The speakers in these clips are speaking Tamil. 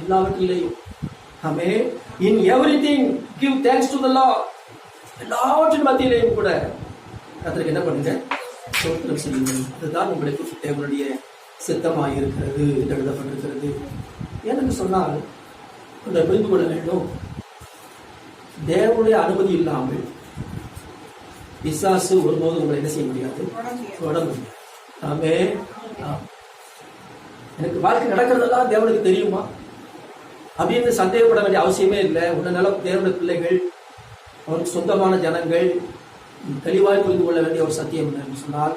எல்லாவற்றிலையும். ஆமே in everything give thanks to the Lord எல்லாவற்றின் மத்தியிலையும் கூட. கத்திரிக்கு என்ன பண்ணுங்க? ஸ்தோத்திரம் செய்யுங்கள் அதுதான் உங்களுக்கு தேவனுடைய சித்தமாக இருக்கிறது எழுதப்பட்டிருக்கிறது. ஏன்னு சொன்னால் கொஞ்சம் புரிந்து கொள்ள வேண்டும். தேவனுடைய அனுமதி இல்லாமல் பிசாசு ஒருபோது உங்களை என்ன செய்ய முடியாது? தொட முடியாது ஆமே எனக்கு வாழ்க்கை நடக்கிறதெல்லாம் தேவனுக்கு தெரியுமா? அப்படின்னு சந்தேகப்பட வேண்டிய அவசியமே இல்லை. உடனே தேவனுடைய பிள்ளைகள் அவருக்கு சொந்தமான ஜனங்கள் தெளிவாய் புரிந்து கொள்ள வேண்டிய ஒரு சத்தியம் என்னன்னு சொன்னால்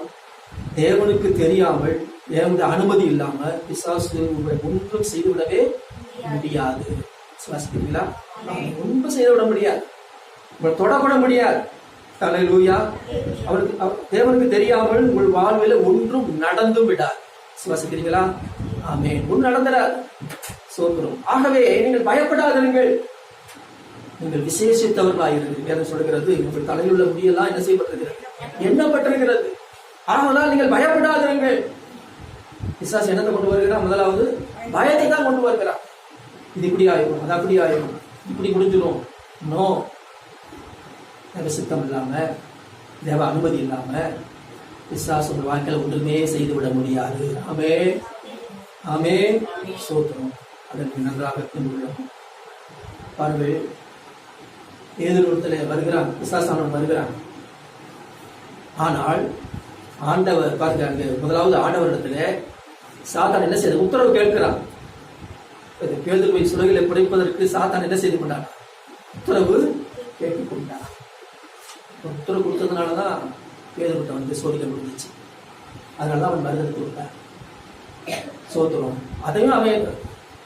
தேவனுக்கு தெரியாமல் தேவனுடைய அனுமதி இல்லாமல் பிசாசு உங்களை ஒன்றும் செய்துவிடவே முடியாது. சுவாசிக்கிறீங்களா ஒன்றும் செய்துவிட முடியாது. உங்களை தொடக்கூட முடியாது. தலைலூயா அவருக்கு அவர் தேவனுக்கு தெரியாமல் உங்கள் வாழ்வில் ஒன்றும் நடந்தும் விடாது சுவாசிக்கிறீங்களா ஆமே ஒன்றும் நடந்துடாது சோதரும் ஆகவே நீங்கள் பயப்படாதீர்கள். நீங்கள் விசேஷித்தவர்களாயிருங்கள். வேதம் சொல்கிறது உங்கள் தலையில் உள்ள முடியெல்லாம் என்ன செய்யப்பட்டிருக்கிறது? எண்ணப்பட்டிருக்கிறது. ஆனால் நீங்கள் பயப்படாதீர்கள் விசாஸ் என்னத்தை கொண்டு வருகிறான் முதலாவது பயத்தை தான் கொண்டு வருகிறான் இது இப்படி ஆயிரும் அது அப்படி ஆயிரும் இப்படி முடிஞ்சிடும் நோ. தேவ சித்தம் இல்லாம தேவ அனுமதி இல்லாம விசாஸ் உங்கள் வாழ்க்கையில் ஒன்றுமே செய்து விட முடியாது. ஆமே ஆமே சோத்திரம் அதற்கு நன்றாக கொண்டுள்ளோம் பாருங்கள் ஏதொருத்தல வருகிறான் பிசாசானவன் வருகிறான். ஆனால் ஆண்டவர் பாருங்க அங்க முதலாவது ஆண்டவரிடத்துல சாத்தான் என்ன செய்த உத்தரவு கேட்கிறான். இது பேதுருவை சுலகில புடைப்பதற்கு சாத்தான் என்ன செய்து கொண்டான்? உத்தரவு கேட்டுக் கொண்டான். உத்தரவு கொடுத்ததுனாலதான் பேதுருட்ட வந்து சோதிக்க முடிஞ்சிச்சு. அதனால அவன் மருந்து கொடுத்தான். சோத்துறோம் அதையும் அவன்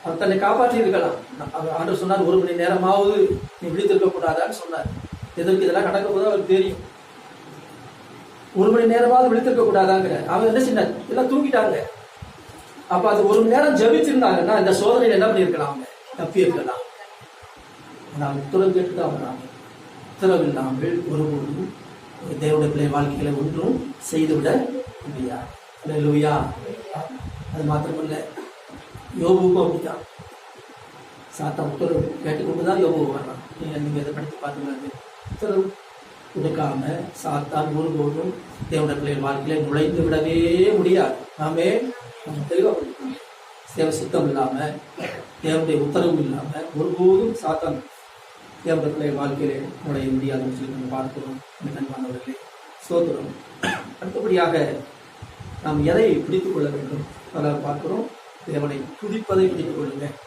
அவர் தன்னை காப்பாற்றி இருக்கலாம் அவர் ஆண்டவர் சொன்னார் ஒரு மணி நேரமாவது நீ விழித்திருக்க கூடாதான்னு சொன்னார். எதற்கு இதெல்லாம் நடக்க போது அவருக்கு தெரியும். ஒரு மணி நேரமாவது விழித்திருக்க கூடாதாங்கிற அவன் என்ன செய்ய எல்லாம் தூங்கிட்டாங்க. அப்ப அது ஒரு மணி நேரம் ஜபிச்சிருந்தாங்கன்னா இந்த சோதனையில என்ன பண்ணியிருக்கலாம் அவங்க? தப்பி இருக்கலாம் நான் உத்தரவு கேட்டுதான் வராங்க உத்தரவு இல்லாமல் ஒருபோதும் ஒரு தேவனுடைய பிள்ளை வாழ்க்கையில ஒன்றும் செய்துவிட முடியாது. லூயா அது மாத்திரமல்ல. யோபுக்கும் அப்படித்தான் சாத்தா உத்தரவு கேட்டுக்கொண்டு தான் யோபு வர்றான். நீங்கள் நீங்கள் இதை படித்து பார்த்துங்க உத்தரவு கொடுக்காம சாத்தான் ஒருபோதும் தேவனுடைய பிள்ளைகள் வாழ்க்கையில நுழைந்து விடவே முடியாது. நாமே நம்ம தெளிவாக படிக்கணும். தேவ சுத்தம் இல்லாமல் தேவனுடைய உத்தரவு இல்லாமல் ஒருபோதும் சாத்தான் தேவனுடைய பிள்ளைகள் வாழ்க்கையில நுழைய முடியாதுன்னு சொல்லி நம்ம பார்க்கிறோம். கண்பானவர்களே சோதரம் அடுத்தபடியாக நாம் எதை பிடித்துக் கொள்ள வேண்டும்? பலர் பார்க்கிறோம். தேவனை துதிப்பதை பிடித்துக் கொள்ளுங்க